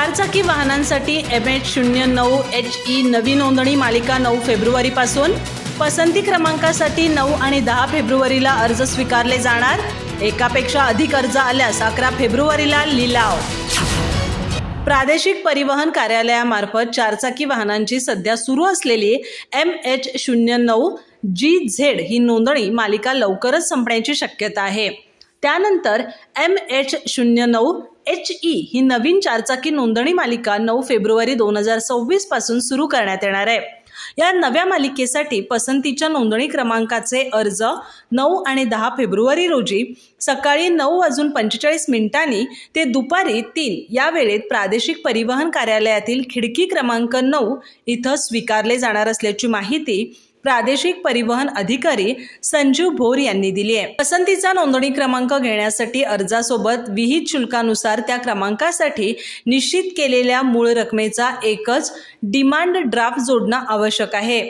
चारचाकी वाहनांसाठी M H शून्य नऊ एच ई नवी नोंदणी मालिका नऊ फेब्रुवारीपासून. पसंती क्रमांकासाठी नऊ आणि दहा फेब्रुवारीला अर्ज स्वीकारले जाणार. एकापेक्षा अधिक अर्ज आल्यास अकरा फेब्रुवारीला लिलाव. प्रादेशिक परिवहन कार्यालयामार्फत चारचाकी वाहनांची सध्या सुरू असलेली एम एच शून्य नऊ जी झेड ही नोंदणी मालिका लवकरच संपण्याची शक्यता आहे. त्यानंतर एम एच शून्य नऊ एच ई ही नवीन चारचाकी नोंदणी मालिका नऊ फेब्रुवारी दोन हजार सव्वीसपासून सुरू करण्यात येणार आहे. या नव्या मालिकेसाठी पसंतीच्या नोंदणी क्रमांकाचे अर्ज नऊ आणि दहा फेब्रुवारी रोजी सकाळी नऊ वाजून पंचेचाळीस मिनिटांनी ते दुपारी तीन या वेळेत प्रादेशिक परिवहन कार्यालयातील खिडकी क्रमांक नऊ इथं स्वीकारले जाणार असल्याची माहिती प्रादेशिक परिवहन अधिकारी संजीव भोर यांनी दिली आहे. पसंतीचा नोंदणी क्रमांक घेण्यासाठी अर्जासोबत विहित शुल्कानुसार त्या क्रमांकासाठी निश्चित केलेल्या मूळ रकमेचा एकच डिमांड ड्राफ्ट जोडणं आवश्यक आहे.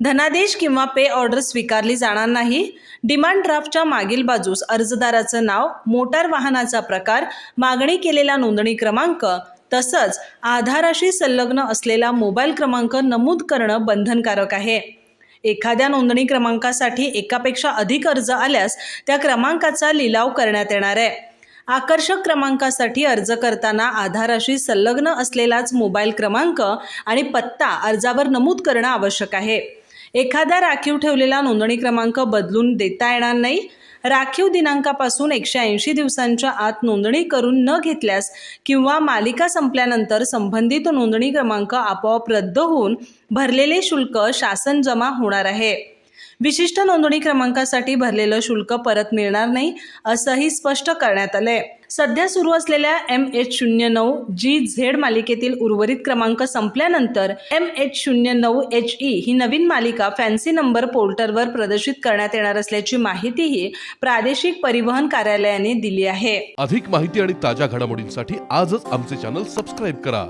धनादेश किंवा पे ऑर्डर स्वीकारली जाणार नाही. डिमांड ड्राफ्टच्या मागील बाजूस अर्जदाराचं नाव मोटार वाहनाचा प्रकार मागणी केलेला नोंदणी क्रमांक तसंच आधाराशी संलग्न असलेला मोबाईल क्रमांक नमूद करणं बंधनकारक आहे. एखाद्या नोंदणी क्रमांकासाठी एकापेक्षा अधिक अर्ज आल्यास त्या क्रमांकाचा लिलाव करण्यात येणार आहे. आकर्षक क्रमांकासाठी अर्ज करताना आधाराशी संलग्न असलेलाच मोबाईल क्रमांक आणि पत्ता अर्जावर नमूद करणं आवश्यक आहे. एखादा राखीव ठेवलेला नोंदणी क्रमांक बदलून देता येणार नाही. राखीव दिनांकापासून एकशे ऐंशी दिवसांच्या आत नोंदणी करून न घेतल्यास किंवा मालिका संपल्यानंतर संबंधित नोंदणी क्रमांक आपोआप रद्द होऊन भरलेले शुल्क शासन जमा होणार आहे. विशिष्ट नोंदणी क्रमांकासाठी भरलेलं शुल्क परत मिळणार नाही असंही स्पष्ट करण्यात आलंय. सध्या सुरू असलेल्या एम एच शून्य नऊ जी झेड मालिकेतील उर्वरित क्रमांक संपल्यानंतर एम एच शून्य नऊ एच ई ही नवीन मालिका फॅन्सी नंबर पोर्टलवर प्रदर्शित करण्यात येणार असल्याची माहितीही प्रादेशिक परिवहन कार्यालयाने दिली आहे. अधिक माहिती आणि ताज्या घडामोडींसाठी आजच आमचे चॅनल सबस्क्राईब करा.